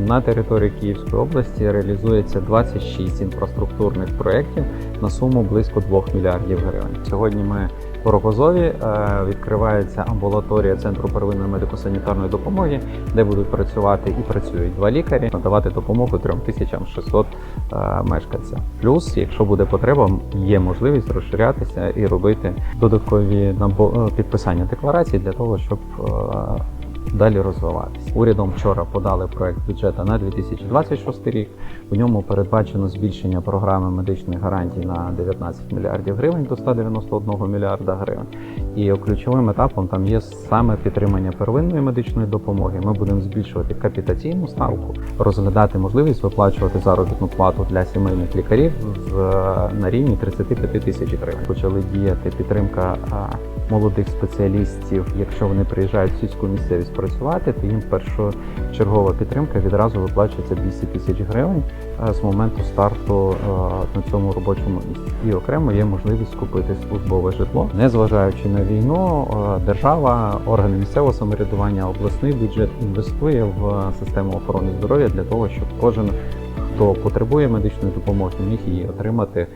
На території Київської області реалізується 26 інфраструктурних проєктів на суму близько 2 мільярдів гривень. Сьогодні ми у Рогозові е, відкривається амбулаторія центру первинної медико-санітарної допомоги, де будуть працювати і працюють два лікарі, надавати допомогу 3600 е, мешканцям. Плюс, якщо буде потреба, є можливість розширятися і робити додаткові е, підписання декларацій для того, щоб далі розвиватися. Урядом вчора подали проект бюджету на 2026 рік. У ньому передбачено збільшення програми медичних гарантій на 19 мільярдів гривень до 191 мільярда гривень. І ключовим етапом там є саме підтримання первинної медичної допомоги. Ми будемо збільшувати капітаційну ставку, розглядати можливість виплачувати заробітну плату для сімейних лікарів в, на рівні 35 тисяч гривень. Почали діяти підтримка а, молодих спеціалістів. Якщо вони приїжджають в сільську місцевість працювати, то їм першочергова підтримка відразу виплачується 200 тисяч гривень е, з моменту старту е, на цьому робочому місці. І окремо є можливість купити службове житло. Незважаючи на війну, е, держава, органи місцевого самоврядування, обласний бюджет інвестує в систему охорони здоров'я для того, щоб кожен, хто потребує медичної допомоги, міг її отримати